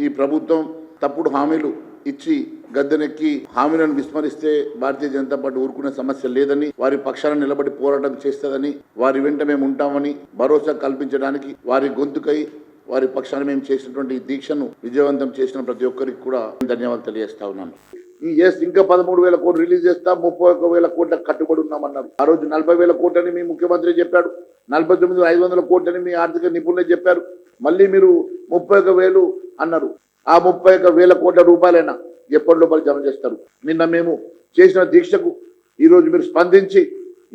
ఈ ప్రభుత్వం తప్పుడు హామీలు ఇచ్చి గద్దెనెక్కి హామీలను విస్మరిస్తే భారతీయ జనతా పార్టీ ఊరుకునే సమస్య లేదని వారి పక్షాలను నిలబడి పోరాటం చేస్తుందని వారి వెంట మేము ఉంటామని భరోసా కల్పించడానికి వారి గొంతుకై వారి పక్షాన మేము చేసినటువంటి దీక్షను విజయవంతం చేసిన ప్రతి ఒక్కరికి కూడా ధన్యవాదాలు తెలియజేస్తా ఉన్నాను. ఎస్ ఇంకా పదమూడు వేల కోట్లు రిలీజ్ చేస్తా ముప్పై ఒక్క వేల కోట్ల కట్టుబడి ఉన్నామన్నారు. ఆ రోజు నలభై వేల కోట్లని మీ ముఖ్యమంత్రి చెప్పాడు. నలభై తొమ్మిది ఐదు వందల కోట్లని మీ ఆర్థిక నిపుణులే చెప్పారు. మళ్ళీ మీరు ముప్పై ఒక వేలు అన్నారు. ఆ ముప్పై ఒక వేల కోట్ల రూపాయలైనా ఎప్పటి లోపల జమ చేస్తారు? నిన్న మేము చేసిన దీక్షకు ఈరోజు మీరు స్పందించి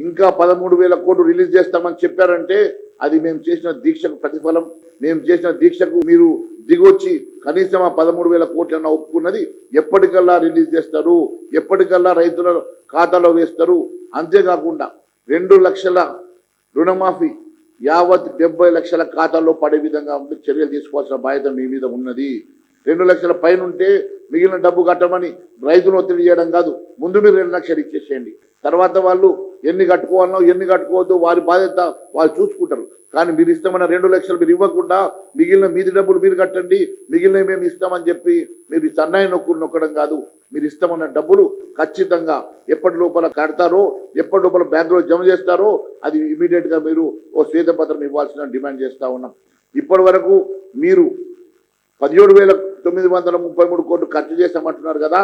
ఇంకా పదమూడు వేల కోట్లు రిలీజ్ చేస్తామని చెప్పారంటే అది మేము చేసిన దీక్షకు ప్రతిఫలం మేము చేసిన దీక్షకు మీరు దిగొచ్చి కనీసం ఆ పదమూడు వేల కోట్లన్న ఒప్పుకున్నది ఎప్పటికల్లా రిలీజ్ చేస్తారు ఎప్పటికల్లా రైతుల ఖాతాలో వేస్తారు. అంతేకాకుండా రెండు లక్షల రుణమాఫీ యావత్ డెబ్బై లక్షల ఖాతాల్లో పడే విధంగా ఉండి చర్యలు తీసుకోవాల్సిన బాధ్యత మీ మీద ఉన్నది. రెండు లక్షల పైన ఉంటే మిగిలిన డబ్బు కట్టమని రైతులు ఒత్తిడి చేయడం కాదు ముందు మీరు రెండు లక్షలు ఇచ్చేసేయండి. తర్వాత వాళ్ళు ఎన్ని కట్టుకోవాలనో ఎన్ని కట్టుకోవద్దు వారి బాధ్యత వాళ్ళు చూసుకుంటారు. కానీ మీరు ఇష్టమైన రెండు లక్షలు మీరు ఇవ్వకుండా మిగిలిన మీది డబ్బులు మీరు కట్టండి మిగిలిన మేము ఇస్తామని చెప్పి మీరు సన్నాయి నొక్కులు నొక్కడం కాదు. మీరు ఇష్టమైన డబ్బులు ఖచ్చితంగా ఎప్పటి లోపల కడతారో ఎప్పటి లోపల బ్యాంకులో జమ చేస్తారో అది ఇమీడియట్గా మీరు ఓ శ్వేతపత్రం ఇవ్వాల్సిన డిమాండ్ చేస్తూ ఉన్నాం. ఇప్పటి వరకు మీరు పదిహేడు వేల తొమ్మిది వందల ముప్పై మూడు కోట్లు ఖర్చు చేసామంటున్నారు కదా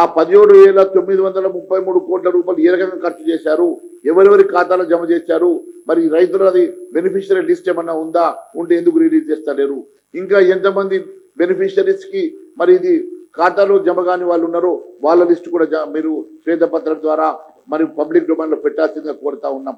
ఆ పదిహేడు వేల తొమ్మిది వందల ముప్పై మూడు కోట్ల రూపాయలు ఏ రకంగా ఖర్చు చేశారు? ఎవరెవరి ఖాతాలో జమ చేశారు? మరి రైతులది బెనిఫిషియరీ లిస్ట్ ఏమన్నా ఉందా? ఉంటే ఎందుకు రిలీజ్ చేస్తలేరు? ఇంకా ఎంతమంది బెనిఫిషరీస్కి మరి ఇది ఖాతాలో జమ కాని వాళ్ళు ఉన్నారో వాళ్ళ లిస్ట్ కూడా మీరు శ్వేతపత్రం ద్వారా మరి పబ్లిక్ డొమైన్లో పెట్టాల్సిందిగా కోరుతా ఉన్నాం.